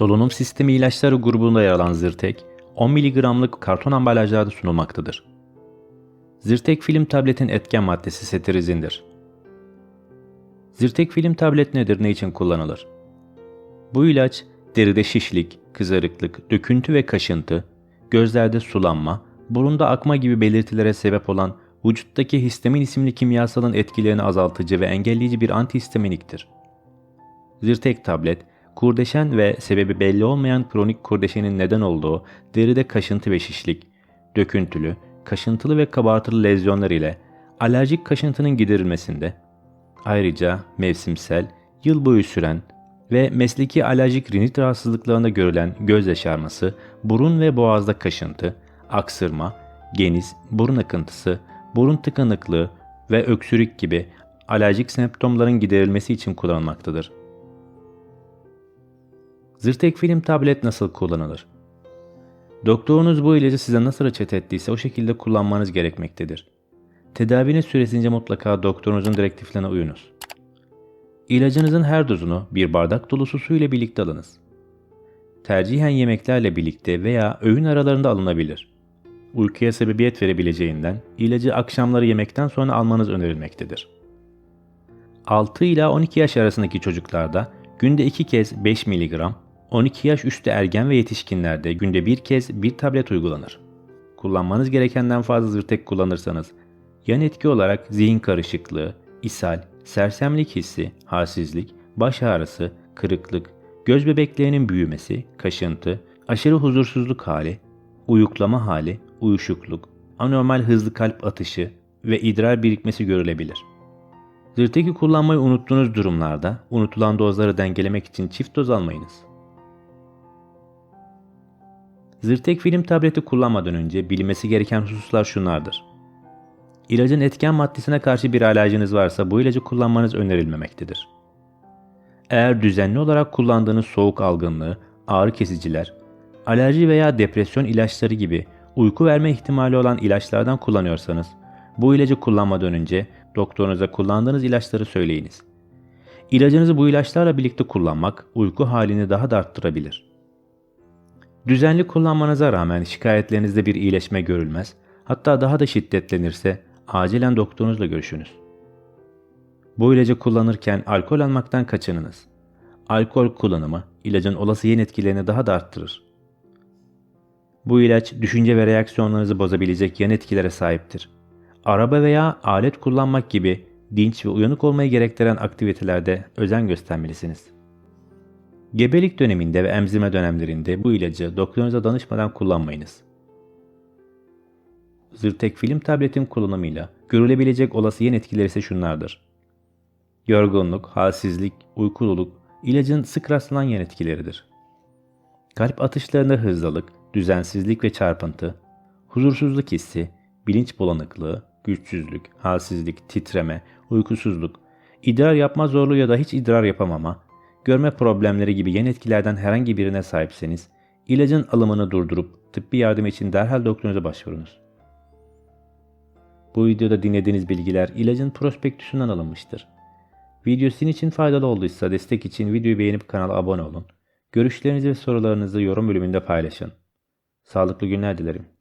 Solunum sistemi ilaçları grubunda yer alan Zyrtek, 10 mg'lık karton ambalajlarda sunulmaktadır. Zyrtek film tabletin etken maddesi seterizindir. Zyrtek film tablet nedir, ne için kullanılır? Bu ilaç deride şişlik, kızarıklık, döküntü ve kaşıntı, gözlerde sulanma, burunda akma gibi belirtilere sebep olan vücuttaki histamin isimli kimyasalın etkilerini azaltıcı ve engelleyici bir antihistaminiktir. Zyrtek tablet, kurdeşen ve sebebi belli olmayan kronik kurdeşenin neden olduğu deride kaşıntı ve şişlik, döküntülü, kaşıntılı ve kabartılı lezyonlar ile alerjik kaşıntının giderilmesinde, ayrıca mevsimsel, yıl boyu süren ve mesleki alerjik rinit rahatsızlıklarında görülen göz yaşarması, burun ve boğazda kaşıntı, aksırma, geniz, burun akıntısı, burun tıkanıklığı ve öksürük gibi alerjik semptomların giderilmesi için kullanılmaktadır. Zyrtek film tablet nasıl kullanılır? Doktorunuz bu ilacı size nasıl reçete ettiyse o şekilde kullanmanız gerekmektedir. Tedaviniz süresince mutlaka doktorunuzun direktiflerine uyunuz. İlacınızın her dozunu bir bardak dolusu su ile birlikte alınız. Tercihen yemeklerle birlikte veya öğün aralarında alınabilir. Uykuya sebebiyet verebileceğinden ilacı akşamları yemekten sonra almanız önerilmektedir. 6 ila 12 yaş arasındaki çocuklarda günde 2 kez 5 mg, 12 yaş üstü ergen ve yetişkinlerde günde bir kez bir tablet uygulanır. Kullanmanız gerekenden fazla zırtek kullanırsanız yan etki olarak zihin karışıklığı, ishal, sersemlik hissi, halsizlik, baş ağrısı, kırıklık, göz bebeklerinin büyümesi, kaşıntı, aşırı huzursuzluk hali, uyuklama hali, uyuşukluk, anormal hızlı kalp atışı ve idrar birikmesi görülebilir. Zırteki kullanmayı unuttuğunuz durumlarda unutulan dozları dengelemek için çift doz almayınız. Zırtek film tableti kullanmadan önce bilinmesi gereken hususlar şunlardır. İlacın etken maddesine karşı bir alerjiniz varsa bu ilacı kullanmanız önerilmemektedir. Eğer düzenli olarak kullandığınız soğuk algınlığı, ağrı kesiciler, alerji veya depresyon ilaçları gibi uyku verme ihtimali olan ilaçlardan kullanıyorsanız, bu ilacı kullanmadan önce doktorunuza kullandığınız ilaçları söyleyiniz. İlacınızı bu ilaçlarla birlikte kullanmak uyku halini daha da arttırabilir. Düzenli kullanmanıza rağmen şikayetlerinizde bir iyileşme görülmez, hatta daha da şiddetlenirse acilen doktorunuzla görüşünüz. Bu ilacı kullanırken alkol almaktan kaçınınız. Alkol kullanımı ilacın olası yan etkilerini daha da arttırır. Bu ilaç düşünce ve reaksiyonlarınızı bozabilecek yan etkilere sahiptir. Araba veya alet kullanmak gibi dinç ve uyanık olmayı gerektiren aktivitelerde özen göstermelisiniz. Gebelik döneminde ve emzirme dönemlerinde bu ilacı doktorunuza danışmadan kullanmayınız. Zyrtek film tabletin kullanımıyla görülebilecek olası yan etkileri ise şunlardır. Yorgunluk, halsizlik, uykululuk ilacın sık rastlanan yan etkileridir. Kalp atışlarında hızlılık, düzensizlik ve çarpıntı, huzursuzluk hissi, bilinç bulanıklığı, güçsüzlük, halsizlik, titreme, uykusuzluk, idrar yapma zorluğu ya da hiç idrar yapamama, görme problemleri gibi yan etkilerden herhangi birine sahipseniz, ilacın alımını durdurup tıbbi yardım için derhal doktorunuza başvurunuz. Bu videoda dinlediğiniz bilgiler ilacın prospektüsünden alınmıştır. Video sizin için faydalı olduysa destek için videoyu beğenip kanala abone olun. Görüşlerinizi ve sorularınızı yorum bölümünde paylaşın. Sağlıklı günler dilerim.